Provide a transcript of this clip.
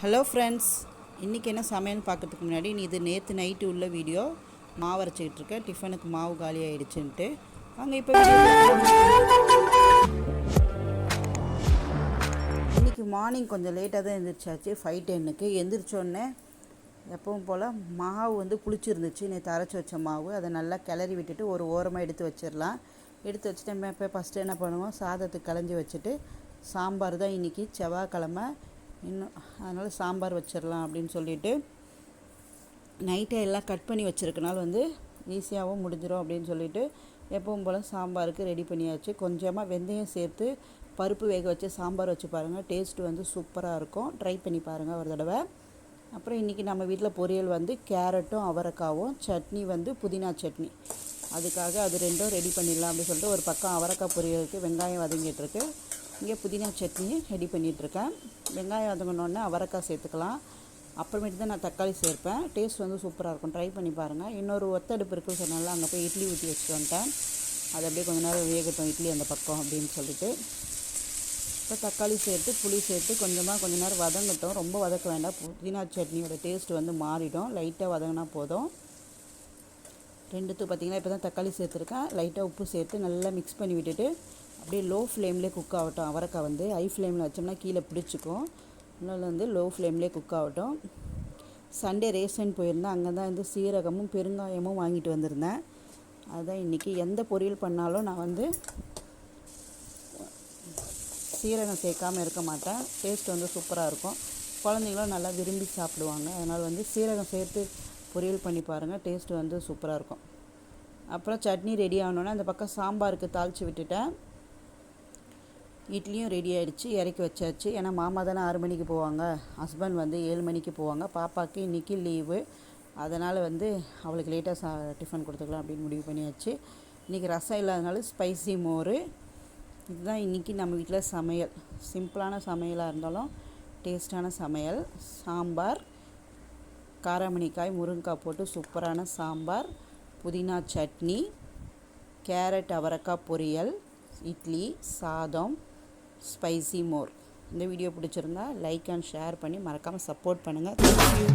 Hello friends இன்றைக்கி என்ன சமையல் பார்க்குறதுக்கு முன்னாடி நீ இது நேற்று நைட்டு உள்ள வீடியோ மாவு அரைச்சிக்கிட்டு இருக்கேன் டிஃபனுக்கு மாவு காலி ஆகிடுச்சுன்ட்டு அங்கே இப்போ இன்றைக்கி மார்னிங் கொஞ்சம் லேட்டாக தான் எழுந்திரிச்சாச்சு ஃபைவ் டென்னுக்கு எந்திரிச்சோடனே எப்பவும் போல் மாவு வந்து புளிச்சிருந்துச்சு. நேற்று அரைச்சி வச்ச மாவு. அதை நல்லா கிளறி விட்டுட்டு ஒரு ஓரமாக எடுத்து வச்சிடலாம். எடுத்து வச்சுட்டு இப்போ ஃபஸ்ட்டு என்ன பண்ணுவோம்? சாதத்துக்கு களைஞ்சி வச்சுட்டு சாம்பார் தான் இன்றைக்கி செவ்வாய்க்கிழமை. இன்னும் அதனால் சாம்பார் வச்சிடலாம் அப்படின்னு சொல்லிட்டு நைட்டை எல்லாம் கட் பண்ணி வச்சுருக்கனால வந்து ஈஸியாகவும் முடிஞ்சிடும் அப்படின்னு சொல்லிட்டு எப்பவும் போல் சாம்பாருக்கு ரெடி பண்ணியாச்சு. கொஞ்சமாக வெந்தயம் சேர்த்து பருப்பு வேக வச்சு சாம்பார் வச்சு பாருங்கள் டேஸ்ட்டு வந்து சூப்பராக இருக்கும். ட்ரை பண்ணி பாருங்கள் ஒரு தடவை. அப்புறம் இன்றைக்கி நம்ம வீட்டில் பொரியல் வந்து கேரட்டும் அவரைக்காவும் சட்னி வந்து புதினா சட்னி. அதுக்காக அது ரெண்டும் ரெடி பண்ணிடலாம் அப்படின்னு சொல்லிட்டு ஒரு பக்கம் அவரைக்காய் பொரியலுக்கு வெங்காயம் வதங்கிட்டுருக்கு இங்கே புதினா சட்னி ரெடி பண்ணிகிட்ருக்கேன் வெங்காயம் வதங்கினோடனே அவரைக்காய் சேர்த்துக்கலாம். அப்புறமேட்டு தான் நான் தக்காளி சேர்ப்பேன். டேஸ்ட் வந்து சூப்பராக இருக்கும். ட்ரை பண்ணி பாருங்கள் இன்னொரு ஒத்தடுப்பு இருக்குன்னு சொன்னால அங்கே போய் இட்லி ஊற்றி வச்சுட்டு வந்துட்டேன். அது அப்படியே கொஞ்ச நேரம் வேகட்டும் இட்லி அந்த பக்கம் அப்படின்னு சொல்லிட்டு. இப்போ தக்காளி சேர்த்து புளி சேர்த்து கொஞ்சமாக கொஞ்ச நேரம் வதங்கட்டும். ரொம்ப வதக்க வேண்டாம். புதினா சட்னியோட டேஸ்ட் வந்து மாறிடும். லைட்டாக வதங்கினா போதும். ரெண்டுத்து பார்த்திங்கன்னா இப்போ தான் தக்காளி சேர்த்துருக்கேன். லைட்டாக உப்பு சேர்த்து நல்லா மிக்ஸ் பண்ணி விட்டுட்டு அப்படியே லோ ஃப்ளேம்லேயே குக் ஆகட்டும். அவரைக்காய் வந்து ஹை ஃப்ளேமில் வச்சோம்னா கீழே பிடிச்சிக்கும். அதனால் வந்து லோ ஃப்ளேம்லேயே குக் ஆகட்டும். சண்டே ரேஷன் போயிருந்தேன். அங்கே தான் வந்து சீரகமும் பெருங்காயமும் வாங்கிட்டு வந்திருந்தேன். அதுதான் இன்றைக்கி எந்த பொரியல் பண்ணாலும் நான் வந்து சீரகம் சேர்க்காமல் இருக்க மாட்டேன். டேஸ்ட் வந்து சூப்பராக இருக்கும். குழந்தைங்களும் நல்லா விரும்பி சாப்பிடுவாங்க. அதனால் வந்து சீரகம் சேர்த்து பொரியல் பண்ணி பாருங்கள் டேஸ்ட் வந்து சூப்பராக இருக்கும். அப்புறம் சட்னி ரெடி ஆனோன்னே அந்த பக்கம் சாம்பாருக்கு தாளித்து விட்டுட்டேன். இட்லியும் ரெடி ஆகிடுச்சு இறக்கி வச்சாச்சு. ஏன்னா மாமா தானே ஆறு மணிக்கு போவாங்க. ஹஸ்பண்ட் வந்து ஏழு மணிக்கு போவாங்க. பாப்பாவுக்கு இன்றைக்கி லீவு அதனால் வந்து அவளுக்கு லேட்டாக சா டிஃபன் கொடுத்துக்கலாம் அப்படின்னு முடிவு பண்ணியாச்சு. இன்றைக்கி ரசம் இல்லாதனால ஸ்பைசி மோர். இதுதான் இன்றைக்கி நம்ம வீட்டில் சமையல். சிம்பிளான சமையலாக இருந்தாலும் டேஸ்டான சமையல். சாம்பார் காராமணிக்காய் முருங்கைக்காய் போட்டு சூப்பரான சாம்பார் புதினா சட்னி கேரட் அவரைக்காய் பொரியல் இட்லி சாதம் ஸ்பைசி மோர் இந்த வீடியோ பிடிச்சிருந்தா லைக் அண்ட் ஷேர் பண்ணி மறக்காமல் சப்போர்ட் பண்ணுங்கள் தேங்க்யூ